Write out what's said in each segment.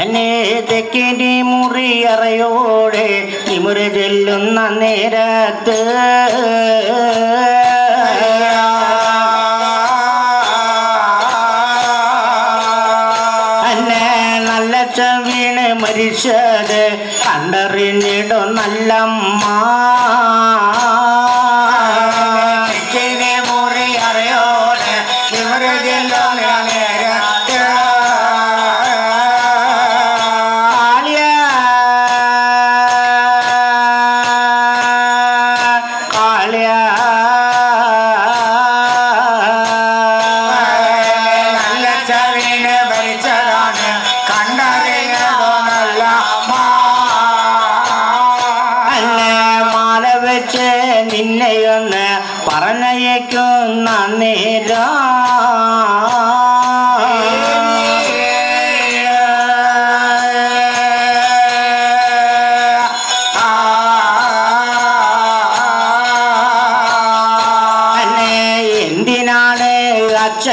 അനേതക്കിനി മുറിയറയോടെ ഇമുറി ചെല്ലുന്ന നേരത്ത്. അന്നെ നല്ല ചവീണ് മരിച്ചത് കണ്ടറിഞ്ഞിടും നല്ലമ്മ.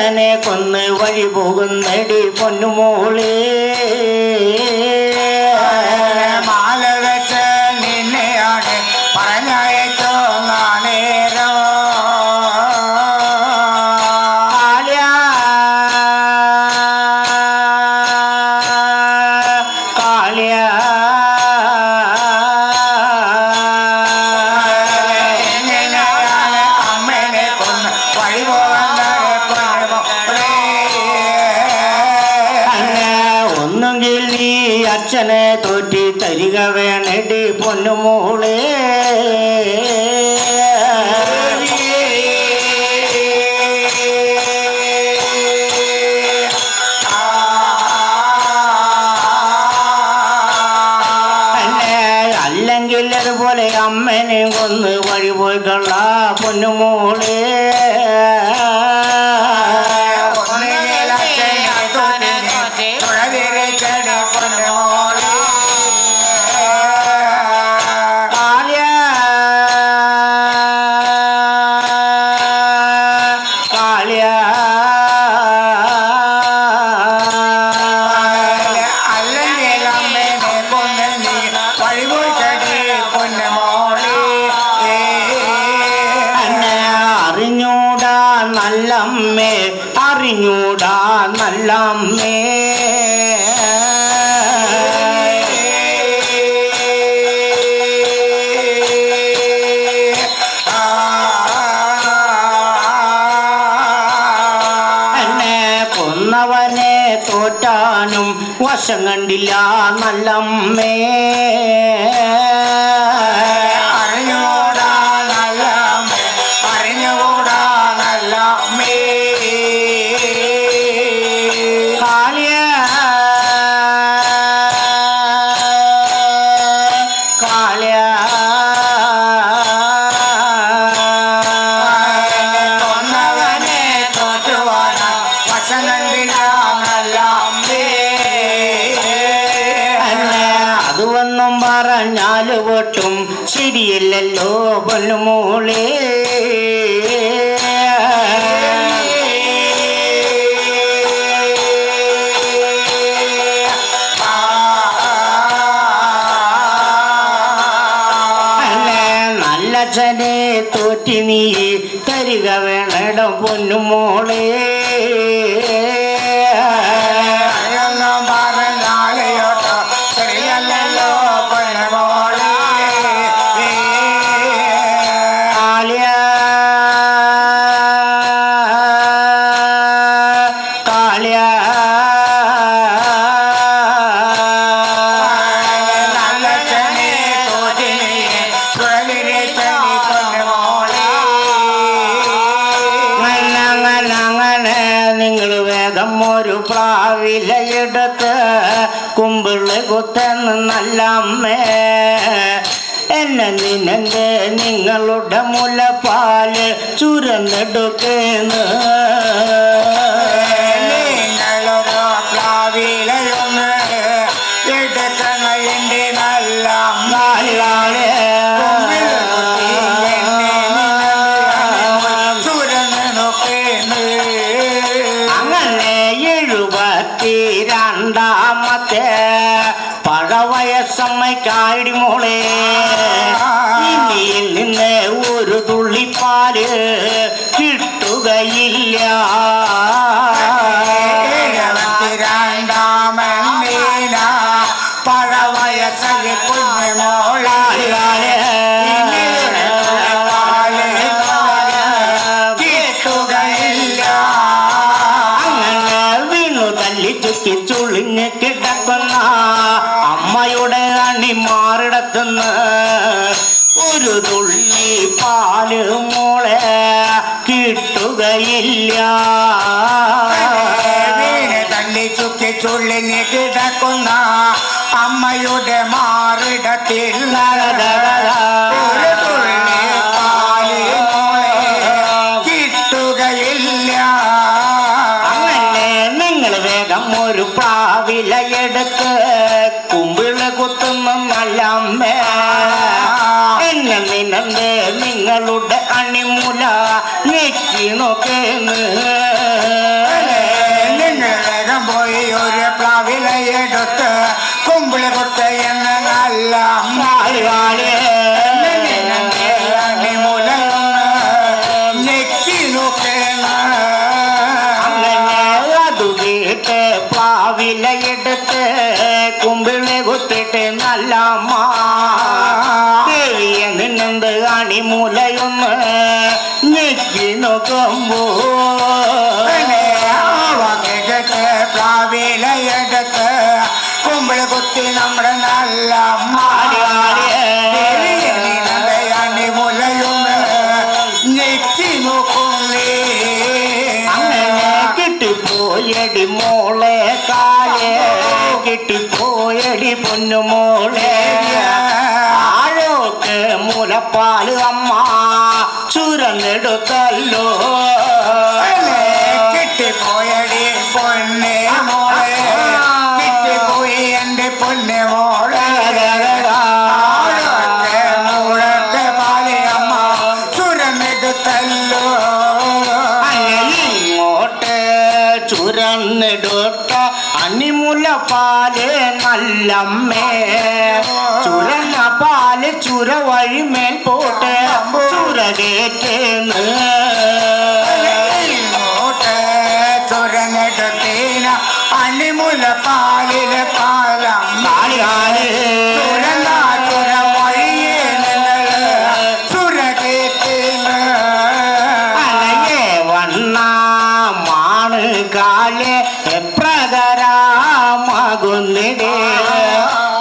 അച്ഛനെ കൊന്ന് വഴി പോകുന്നടി പൊന്നുമോളേ. മാല വെച്ച് നിന്നെയാണ് പറഞ്ഞയച്ചോ വഴി പോകാൻ അച്ഛനെ തോറ്റി തരിക വേണടി പൊന്നുമോളെ അല്ലെങ്കിൽ അതുപോലെ അമ്മനെ കൊന്ന് വഴി പോയി കൊള്ള പൊന്നുമോളേ വശം കണ്ടില്ല നല്ലമ്മേ. ശരിയല്ലല്ലോ പൊന്നുമോളേ. നല്ലച്ഛനെ തോറ്റി നീ തരിക വേണം പൊന്നുമോളേ. കുമ്പിൾ കുത്തുന്ന നല്ല അമ്മേ എന്നെ നിനന്റെ നിങ്ങളുടെ മുലപ്പാൽ ചുരന്നെടുക്കുന്നു. പോവുകയില്ല തള്ളി ചുക്കി ചുള്ളി നികിടക്കുന്ന അമ്മയുടെ മാറിടത്തിൽ നടത നല്ല മാടി മാടി മുലയും നെറ്റി നോക്കുന്നേ. അങ്ങനെ കിട്ടിപ്പോയടി മോളെ കാലേ കിട്ടിപ്പോയടി പൊന്നു മോളെ. ആഴോക്ക് മുലപ്പാൽ അമ്മ. ചുരന്നെടുത്തല്ലോ. തല്ലോ അങ്ങോട്ട് ചുരന്നെടുത്ത അണിമുല പാൽ നല്ലമ്മേ. ചുരന്ന പാൽ ചുര വഴിമേൽ പോട്ടെ. ചുരകേറ്റേന്ന് കാലേ പ്രകരാമാകുന്നിടേ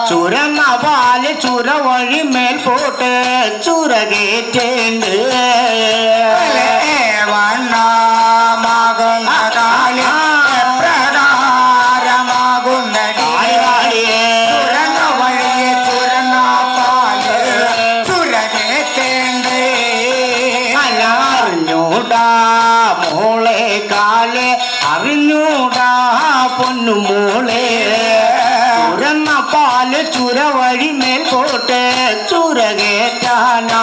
ചുരന്ന പാൽ ചുര വഴി മേൽ പോട്ട് ചുരകേറ്റേണ്ട്. पाल चूर वड़ी मेल कोट चूर गेटाना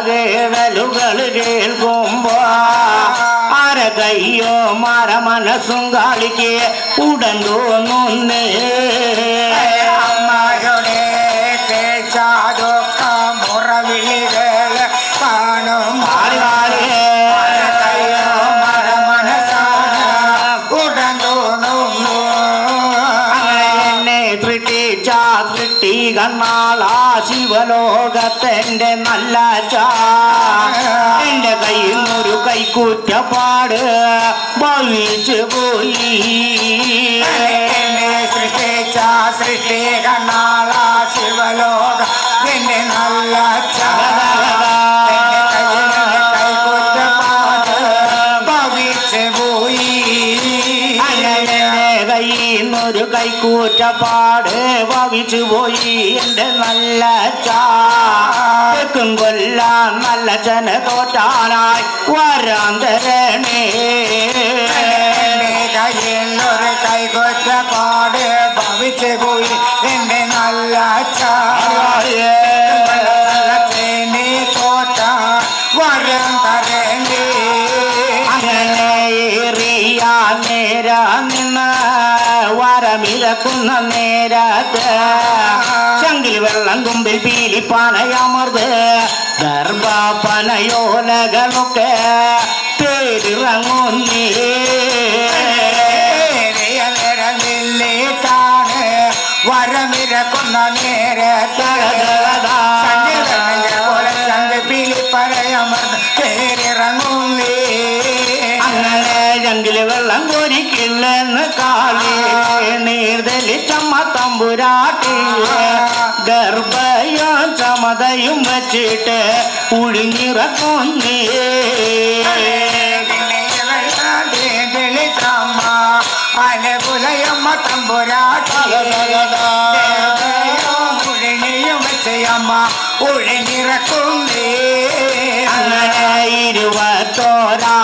ദേവലുകൾ കേൾക്കുമ്പോ മര മനസ്സും കാളിക്ക്. ഉടൻ തോന്നുന്നേ കണ്ണാളാ ശിവലോകത്തെന്റെ നല്ല എന്റെ കയ്യിൽ ഒരു കൈക്കൂറ്റപ്പാട് ഭവിച്ചു പോയി. സൃഷ്ടിച്ച സൃഷ്ടി കണ്ണാള കയ്യിന്നൊരു കൈക്കൂറ്റപ്പാട് വവിച്ചു പോയി. എന്റെ നല്ല ചാക്കും കൊല്ലാൻ നല്ല ജന തോറ്റാനായി വരാൻ തരണേ. കയ്യിൽ ഒരു കൈകുറ്റപ്പാട് ഭവിച്ചു പോയി. എന്റെ നല്ല ചേനി തോറ്റ വരം തരണ്ടേ അങ്ങനെ ഏറിയ നേര നിന്ന് വരമിരക്കുന്ന നേരത്ത് ചങ്കിൽ വെള്ളം തുമ്പിൽ പീലിപ്പാനയമർത് ഗർഭപനയോലകളൊക്കെ തേരിറങ്ങുന്നേ തമ്പുരാട്ടി ഗർഭയോ ചമതയും വച്ചിട്ട് ഉഴിഞ്ഞിറക്കുന്നേ. ഉഴിഞ്ഞിയും വെച്ചയമ്മ ഉഴിഞ്ഞിറക്കുന്നേ. അങ്ങനെ ഇരുപത്തോരായിരം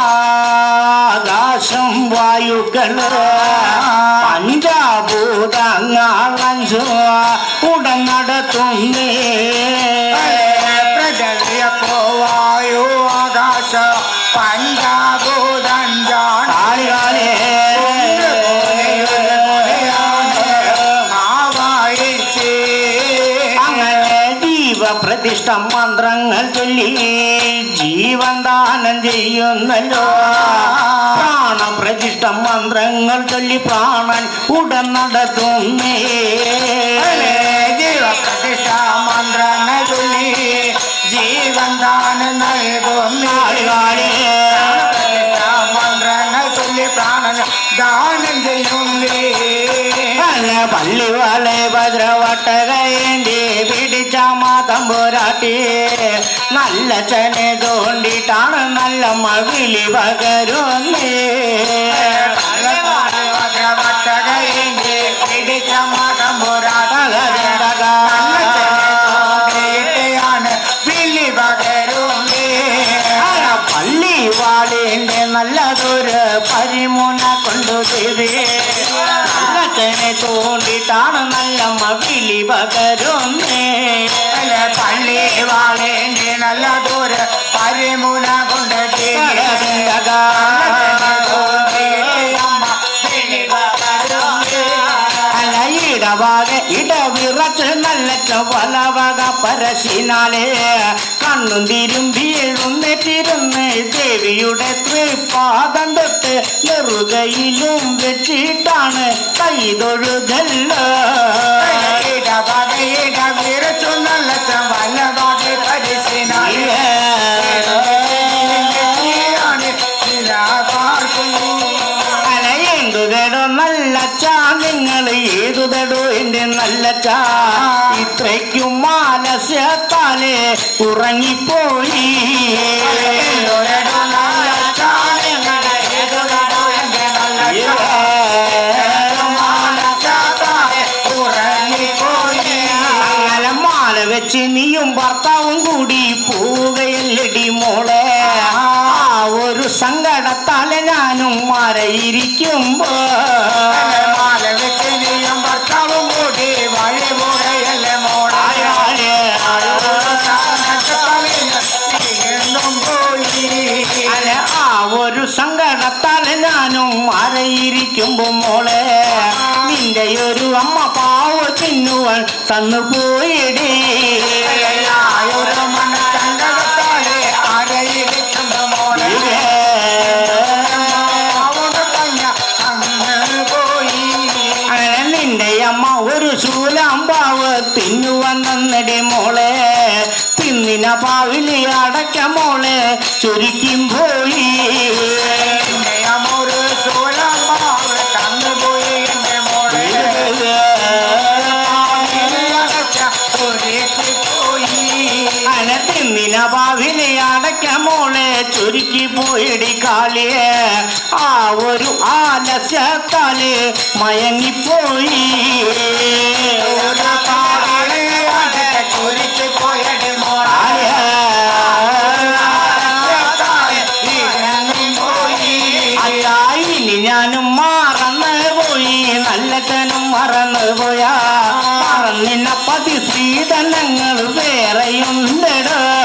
పంజాబు గంగా ജീവപ്രതിഷ്ഠ മന്ത്രങ്ങൾ ചൊല്ലി ജീവൻ ദാനം ചെയ്യുന്നല്ലോ. പ്രാണപ്രതിഷ്ഠ മന്ത്രങ്ങൾ ചൊല്ലി പ്രാണൻ ഉടൻ നടത്തുന്നേ. ജീവപ്രതിഷ്ഠ മന്ത്രങ്ങൾ ചൊല്ലി ജീവൻ ദാനം നൽകുന്ന. മന്ത്രങ്ങൾ ചൊല്ലി പ്രാണൻ ദാനം ചെയ്യുന്നേ. പള്ളിവാളെ ഭദ്രവട്ടകേന്തി പിടിച്ച മാതമ്പുരാട്ടി നല്ല ചനെ തോണ്ടിട്ടാണ് നല്ല മകിളി പകരുന്നേ. നല്ലതൊരു പരിമുന കൊണ്ടു ചെയ്തേ. നല്ല ചനെ തോണ്ടിട്ടാണ് നല്ല മകിളി പകരുന്നേ. പരശിനാലെ കണ്ണും തിരുമ്പിയെഴുന്നേറ്റിരുന്ന് ദേവിയുടെ തൃപ്പാദം തൊട്ട് നെറുകയിലും വെച്ചിട്ടാണ് കൈതൊഴുകല്ലോ ഇടവകയിട വിരച്ചു ഏതുതടോ നല്ലച്ചാ നിങ്ങൾ ഏതുതടോ നല്ല നല്ലച്ചാ ഇത്രയ്ക്കും മാലസ്യത്താലെ ഉറങ്ങിപ്പോയി. വെച്ച് നീയും ഭർത്താവ് ഭർത്താവും കൂടി വഴി നീയും പോയി ആ ഒരു സങ്കടത്താലെ ഞാനും മറയിരിക്കുമ്പോ മോളെ. നിന്റെ ഒരു അമ്മ പാവ തിന്നുവാൻ തന്നു പോയിടേ. ഒരു തന്നടി മോളെ തിന്നിന പാവിലി അടയ്ക്ക മോളെ ചുരുക്കും പോയി. തിന്നിന പാവിലി അടയ്ക്ക മോളെ ചുരുക്കി പോയിടി കാളിയെ ആ ഒരു ആലസ്യത്താൽ മയങ്ങിപ്പോയി. ഒരു ഞാനും മറന്നു പോയി. നല്ലതനും മറന്നു പോയാ. മറന്നിന പതി ശ്രീധനങ്ങൾ വേറെയുണ്ടട.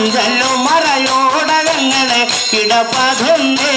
അഞ്ചല്ലു മറയോടകങ്ങളെ കിടപ്പതുണ്ട്